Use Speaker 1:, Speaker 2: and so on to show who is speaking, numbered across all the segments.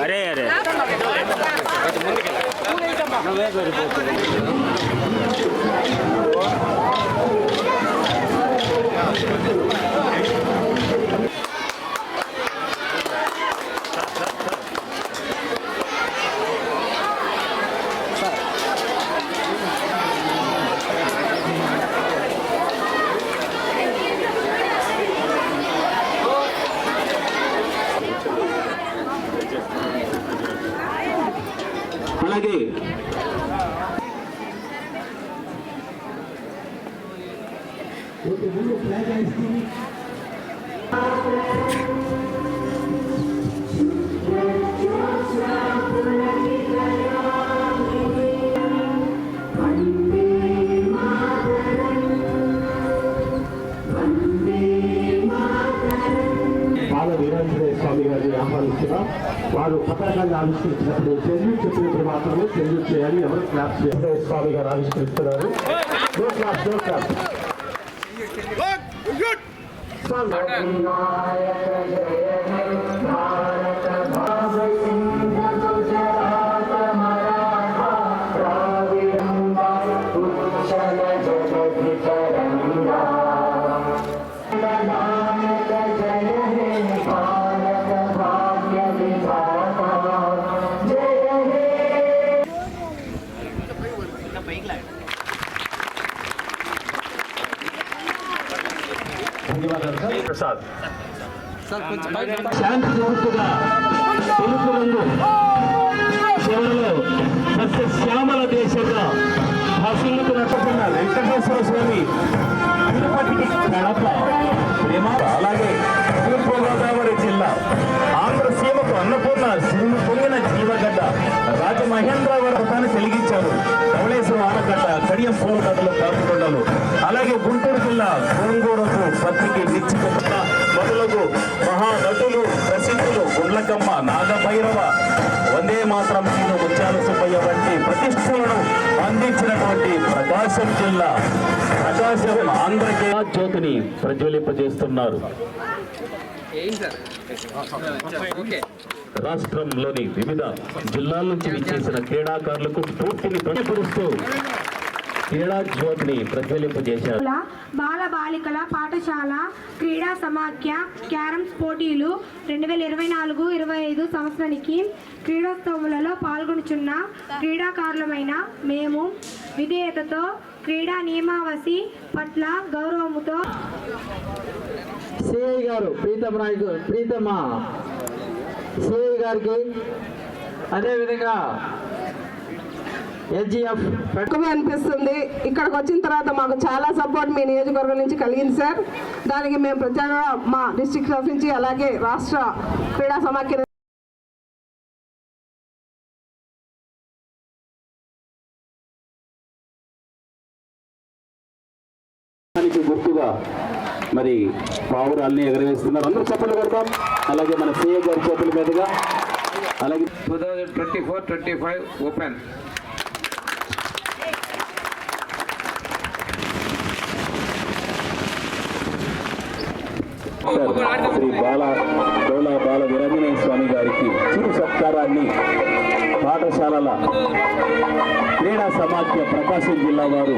Speaker 1: అరే అరే
Speaker 2: అలాగే. బాల వీరాంజనేయ స్వామి గారిని ఆహ్వానిస్తున్నాం వారు పతాకాన్ని ఆవిష్కరించినప్పుడు సెల్యూట్ చెప్పినప్పుడు మాత్రమే సెల్యూట్ చేయాలి ఎవరు క్లాప్ చేయాలి. స్వామి గారు ఆవిష్కరిస్తున్నారు. No clap, no clap. ధన్యవాదాలు ప్రసాద్. శాంతి గుర్తుగా తెలుపు రంగు చివరిలో సస్య శ్యామల దేశంగా భాషిల్లుతున్నట్టున్న వెంకటేశ్వర స్వామి తిరుపతికి కడప. ప్రేమ అలాగే తూర్పుగోదావరి జిల్లా ఆంధ్రసీమకు అన్నపూర్ణ సిరులు పొంగిన జీవగడ్డ రాజమహేంద్రవరతాన్ని వెలిగించారు ధవళేశ్వర ఆనకట్ట కడియం పూలకట్టలు కాపుకొండలు. నాగమ్మ నాగభైరవ. వందే మాత్రం శ్రీను ముత్యాల సుబ్బయ్య వంటి ప్రతిష్టలను అందించినటువంటి ప్రకాశం జిల్లా ప్రకాశం ఆంధ్రకే జ్యోతిని ప్రజ్వలింపజేస్తున్నారు. రాష్ట్రంలోని వివిధ జిల్లాల నుంచి విచ్చేసిన క్రీడాకారులకు స్ఫూర్తిని ప్రతిపరుస్తూ క్రీడా జ్యోతిని ప్రజ్వలింపజేశారు
Speaker 3: బాల బాలికల పాఠశాల క్రీడా సమాఖ్య క్యారమ్స్ పోటీలు రెండు వేల ఇరవై నాలుగు ఇరవై ఐదు సంవత్సరానికి క్రీడోత్సవములలో పాల్గొనుచున్న క్రీడాకారులమైన మేము విధేయతతో క్రీడా నియమావళి పట్ల గౌరవముతో
Speaker 4: సిఐ గారు నాయకు ప్రీతమ్మ సిఐ గారికి అదేవిధంగా ఎస్జిఎఫ్
Speaker 5: ఎక్కువ అనిపిస్తుంది. ఇక్కడికి వచ్చిన తర్వాత మాకు చాలా సపోర్ట్ మీ నియోజకవర్గం నుంచి కలిగింది సార్ దానికి మేము ప్రత్యేకంగా మా డిస్ట్రిక్ట్ ఆఫ్ నుంచి అలాగే రాష్ట్ర క్రీడా సమాఖ్య
Speaker 2: గుర్తుగా మరి పావురాల్ని ఎగరవేస్తున్నారు. అందరూ చప్పట్లు కొడతాం. అలాగే మన సీఏ గారి చేతుల మీదుగా అలాగే
Speaker 6: 2024-25 డాక్టర్
Speaker 2: శ్రీ బాల డోలా బాల వీరాంజనేయ స్వామి గారికి చిరు సత్కారాన్ని పాఠశాలల క్రీడా సమాఖ్య ప్రకాశం జిల్లా వారు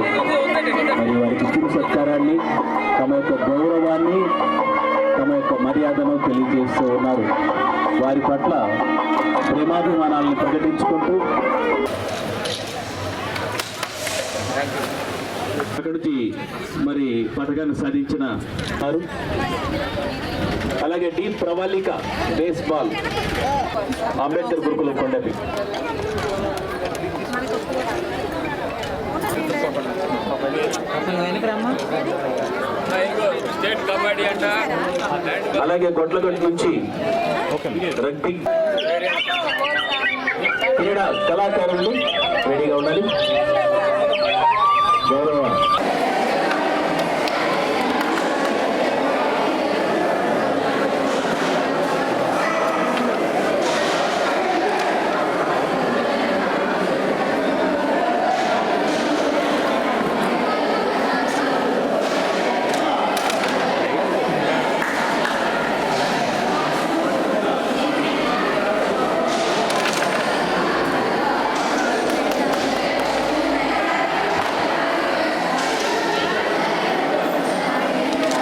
Speaker 2: మరి వారికి చిరు సత్కారాన్ని తమ యొక్క గౌరవాన్ని తమ యొక్క మర్యాదను తెలియజేస్తూ ఉన్నారు. వారి పట్ల ప్రేమాభిమానాలను ప్రకటించుకుంటూ అక్కడికి మరి పథకాన్ని సాధించిన అలాగే team Pravalika baseball Ambedkar గురుకుల కొండపి. అలాగే గొడ్లగడ్డ నుంచి రగ్బీ క్రీడా కళాకారులు రెడీగా ఉండాలి. గౌరవ Thank you.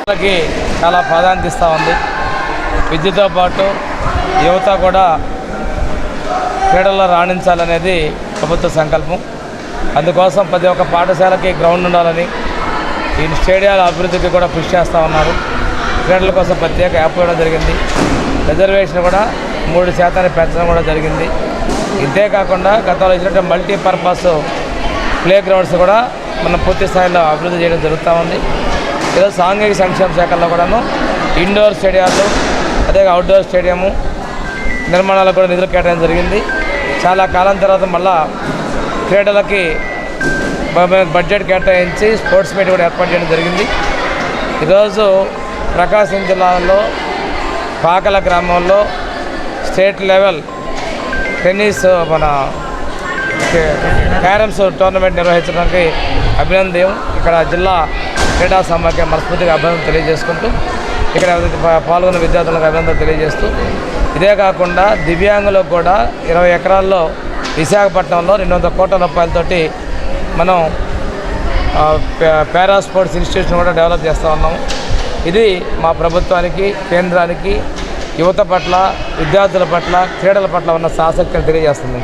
Speaker 1: వాళ్ళకి చాలా ప్రాధాన్యత ఇస్తూ ఉంది. విద్యతో పాటు యువత కూడా క్రీడల్లో రాణించాలనేది ప్రభుత్వ సంకల్పం. అందుకోసం ప్రతి ఒక్క పాఠశాలకి గ్రౌండ్ ఉండాలని ఈ స్టేడియాల అభివృద్ధికి కూడా కృషి చేస్తూ ఉన్నారు. క్రీడల కోసం ప్రత్యేక యాప్ ఇవ్వడం జరిగింది. రిజర్వేషన్ కూడా మూడు శాతాన్ని పెంచడం కూడా జరిగింది. ఇంతే కాకుండా గతంలో ఇచ్చినట్టు మల్టీపర్పస్ ప్లే గ్రౌండ్స్ కూడా మనం పూర్తి స్థాయిలో అభివృద్ధి చేయడం జరుగుతూ ఉంది. ఈరోజు సాంఘిక సంక్షేమ శాఖల్లో కూడాను ఇండోర్ స్టేడియాలు అదే అవుట్డోర్ స్టేడియము నిర్మాణాలకు కూడా నిధులు కేటాయడం జరిగింది. చాలా కాలం తర్వాత మళ్ళా క్రీడలకి బడ్జెట్ కేటాయించి స్పోర్ట్స్ మీట్ కూడా ఏర్పాటు చేయడం జరిగింది. ఈరోజు ప్రకాశం జిల్లాలో పాకల గ్రామంలో స్టేట్ లెవెల్ టెన్నిస్ మన క్యారమ్స్ టోర్నమెంట్ నిర్వహించడానికి అభినందనం ఇక్కడ జిల్లా క్రీడా సమాఖ్య మనస్ఫూర్తిగా అభినందన తెలియజేసుకుంటూ ఇక్కడ పాల్గొన్న విద్యార్థులకు అభినందన తెలియజేస్తూ ఇదే కాకుండా దివ్యాంగులకు కూడా ఇరవై ఎకరాల్లో విశాఖపట్నంలో రెండు వందల కోట్ల రూపాయలతోటి మనం ఆ, పారా స్పోర్ట్స్ ఇన్స్టిట్యూషన్ కూడా డెవలప్ చేస్తూ ఉన్నాము. ఇది మా ప్రభుత్వానికి కేంద్రానికి యువత పట్ల విద్యార్థుల పట్ల క్రీడల పట్ల ఉన్న ఆసక్తిని తెలియజేస్తుంది.